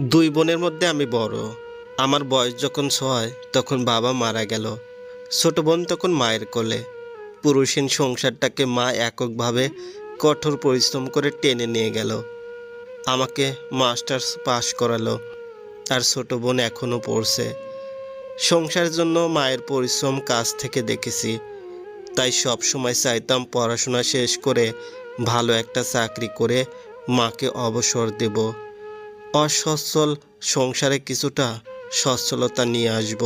দুই বোনের মধ্যে আমি বড়। আমার বয়স যখন ছয়, তখন বাবা মারা গেল। ছোট বোন তখন মায়ের কোলে। পুরুষহীন সংসারটাকে মা এককভাবে কঠোর পরিশ্রম করে টেনে নিয়ে গেল। আমাকে মাস্টার্স পাশ করালো, আর ছোট বোন এখনও পড়ছে। সংসারের জন্য মায়ের পরিশ্রম কাজ থেকে দেখেছি। তাই সব সময় চাইতাম পড়াশোনা শেষ করে ভালো একটা চাকরি করে মাকে অবসর দেব। অসচ্ছল সংসারে কিছুটা সচ্ছলতা নিয়ে আসব।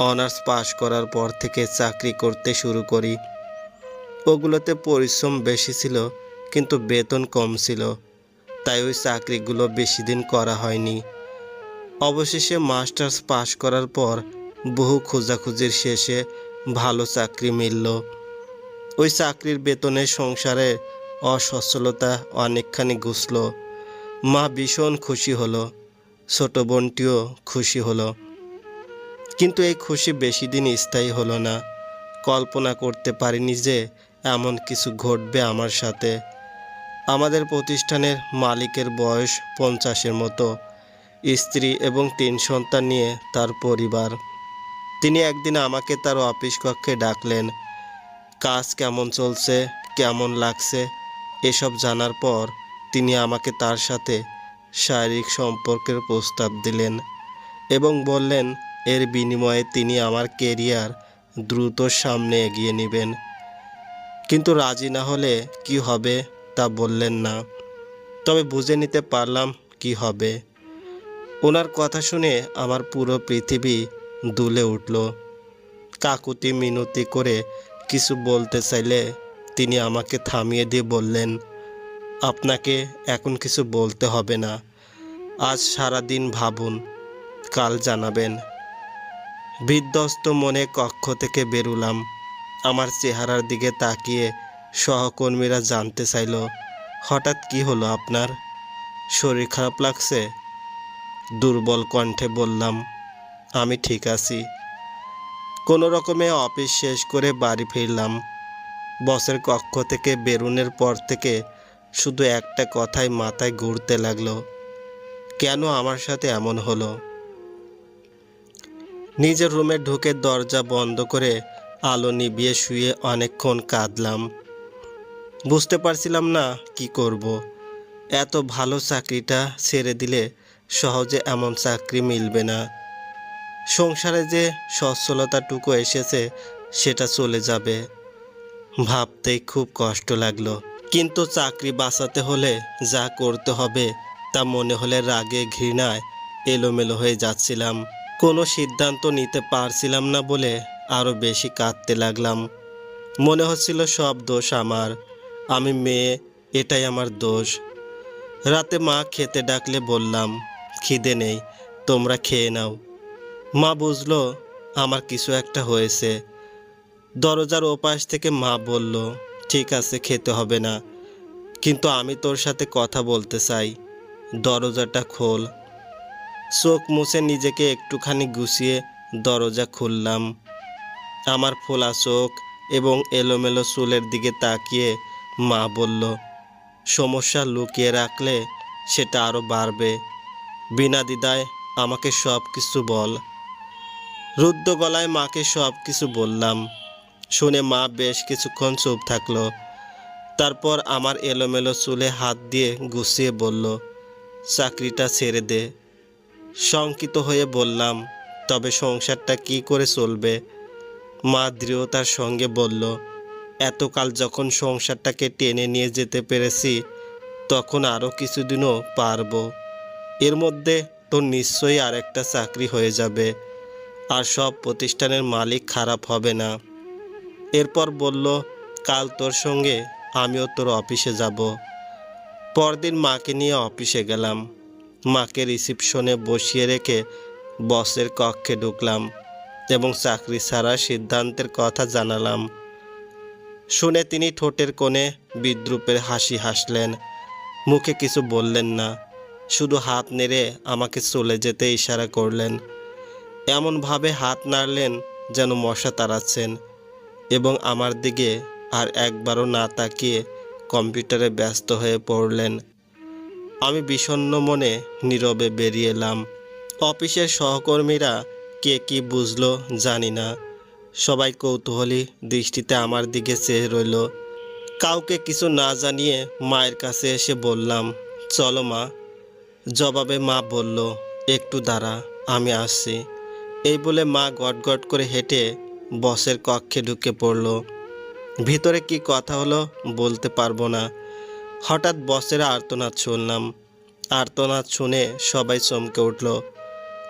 অনার্স পাশ করার পর থেকে চাকরি করতে শুরু করি। ওগুলোতে পরিশ্রম বেশি ছিল, কিন্তু বেতন কম ছিল, তাই ওই চাকরিগুলো বেশি দিন করা হয়নি। অবশেষে মাস্টার্স পাশ করার পর বহু খোঁজাখুঁজির শেষে ভালো চাকরি মিলল। ওই চাকরির বেতনে সংসারে অসচ্ছলতা অনেকখানি ঘুষল। মা ভীষণ খুশি হলো, ছোট বোনটিও খুশি হলো। কিন্তু এই খুশি বেশি দিন স্থায়ী হলো না। কল্পনা করতে পারিনি যে এমন কিছু ঘটবে আমার সাথে। আমাদের প্রতিষ্ঠানের মালিকের বয়স পঞ্চাশের মতো। স্ত্রী এবং তিন সন্তান নিয়ে তার পরিবার। তিনি একদিন আমাকে তার অফিস কক্ষে ডাকলেন, কাজ কেমন চলছে? কেমন লাগছে? এসব জানার পর তিনি আমাকে তার সাথে শারীরিক সম্পর্কের প্রস্তাব দিলেন এবং বললেন, এর বিনিময়ে তিনি আমার কেরিয়ার দ্রুত সামনে এগিয়ে নেবেন। কিন্তু রাজি না হলে কি হবে তা বললেন না। তবে বুঝে নিতে পারলাম কি হবে। ওনার কথা শুনে আমার পুরো পৃথিবী দুলে উঠল। কাকুতি মিনতি করে কিছু বলতে চাইলে তিনি আমাকে থামিয়ে দিয়ে বললেন আপনাকে এখন কিছু বলতে হবে না। আজ সারা দিন ভাবুন, কাল জানাবেন। বিধ্বস্ত মনে কক্ষ থেকে বেরুলাম। আমার চেহারার দিকে তাকিয়ে সহকর্মীরা জানতে চাইল, হঠাৎ কি হলো আপনার? শরীর খারাপ লাগছে? দুর্বল কণ্ঠে বললাম, আমি ঠিক আছি। কোনো রকমে অফিস শেষ করে বাড়ি ফিরলাম। বসের কক্ষ থেকে বেরুনের পর থেকে শুধু একটা কথাই মাথায় ঘুরতে লাগল, কেন আমার সাথে এমন হলো? নিজের রুমে ঢুকে দরজা বন্ধ করে আলো নিভিয়ে শুয়ে অনেকক্ষণ কাঁদলাম। বুঝতে পারছিলাম না কি করব। এত ভালো চাকরিটা ছেড়ে দিলে সহজে এমন চাকরি মিলবে না। সংসারে যে সচ্ছলতাটুকু এসেছে, সেটা চলে যাবে। ভাবতেই খুব কষ্ট লাগল। কিন্তু চাকরি বাঁচাতে হলে যা করতে হবে তা মনে হলে রাগে ঘৃণায় এলোমেলো হয়ে যাচ্ছিলাম। কোনো সিদ্ধান্ত নিতে পারছিলাম না বলে আরও বেশি কাঁদতে লাগলাম। মনে হচ্ছিল সব দোষ আমার। আমি মেয়ে, এটাই আমার দোষ। রাতে মা খেতে ডাকলে বললাম, খিদে নেই, তোমরা খেয়ে নাও। মা বুঝলো, আমার কিছু একটা হয়েছে। দরজার ওপাশ থেকে মা বলল ঠিক আছে, খেতে হবে না। কিন্তু আমি তোর সাথে কথা বলতে চাই। দরজাটা খোল। চোখ মুছে নিজেকে একটুখানি গুছিয়ে দরজা খুললাম। আমার ফোলা চোখ এবং এলোমেলো চুলের দিকে তাকিয়ে মা বলল, সমস্যা লুকিয়ে রাখলে সেটা আরও বাড়বে। বিনা দ্বিধায় আমাকে সব কিছু বল। রুদ্ধ গলায় মাকে সব কিছু বললাম। শুনে মা বেশ কিছুক্ষণ চুপ থাকল। তারপর আমার এলোমেলো চুলে হাত দিয়ে গুছিয়ে বলল, চাকরিটা ছেড়ে দে। শঙ্কিত হয়ে বললাম, তবে সংসারটা কি করে চলবে? মা দৃঢ়তার সঙ্গে বলল, এতকাল যখন সংসারটাকে টেনে নিয়ে যেতে পেরেছি, তখন আরও কিছুদিনও পারব। এর মধ্যে তোর নিশ্চয়ই আর একটা চাকরি হয়ে যাবে, আর সব প্রতিষ্ঠানের মালিক খারাপ হবে না। এরপর বলল, কাল তোর সঙ্গে আমিও তোর অফিসে যাব। পরদিন মাকে নিয়ে অফিসে গেলাম। মাকে রিসিপশনে বসিয়ে রেখে বসের কক্ষে ঢুকলাম এবং চাকরি ছাড়ার সিদ্ধান্তের কথা জানালাম। শুনে তিনি ঠোঁটের কোণে বিদ্রুপের হাসি হাসলেন। মুখে কিছু বললেন না, শুধু হাত নেড়ে আমাকে চলে যেতে ইশারা করলেন। এমনভাবে হাত নাড়লেন যেন মশা তাড়াচ্ছেন। এবং আমার দিকে আর একবারও না তাকিয়ে কম্পিউটারে ব্যস্ত হয়ে পড়লেন। আমি বিষণ্ণ মনে নীরবে বেরিয়ে এলাম। অফিসের সহকর্মীরা কে কি বুঝলো জানি না। সবাই কৌতূহলী দৃষ্টিতে আমার দিকে চেয়ে রইল। কাউকে কিছু না জানিয়ে মায়ের কাছে এসে বললাম, চলো মা। জবাবে মা বলল, একটু দাঁড়া, আমি আসছি। এই বলে মা গট গট করে হেঁটে বসের কক্ষে ঢুকে পড়ল। ভিতরে কি কথা হলো বলতে পারব না। হঠাৎ বসের আর্তনাদ শুনলাম। আর্তনাদ শুনে সবাই চমকে উঠল।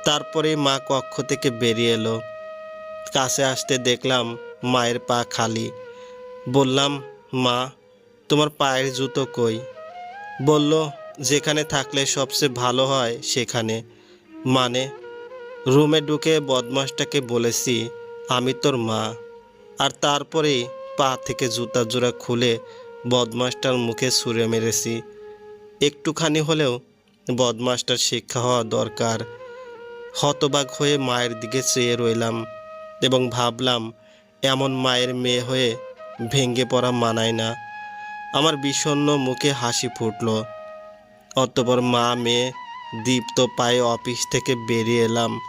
তারপরে মা কক্ষ থেকে বেরিয়ে এলো। কাছে আসতে দেখলাম মায়ের পা খালি। বললাম, মা, তোমার পায়ের জুতো কই? বলল, যেখানে থাকলে সবচেয়ে ভালো হয় সেখানে। মানে রুমে ঢুকে বদমাসটাকে বলেছি আমি তোর মা। আর তারপরেই পা থেকে জুতা জোড়া খুলে বদমাসটার মুখে ছুঁড়ে মেরেছি। একটুখানি হলেও বদমাসটার শিক্ষা হওয়া দরকার। হতবাক হয়ে মায়ের দিকে চেয়ে রইলাম এবং ভাবলাম, এমন মায়ের মেয়ে হয়ে ভেঙে পড়া মানায় না। আমার বিষণ্ণ মুখে হাসি ফুটল। অতপর মা মেয়ে দীপ্ত পায়ে অফিস থেকে বেরিয়ে এলাম।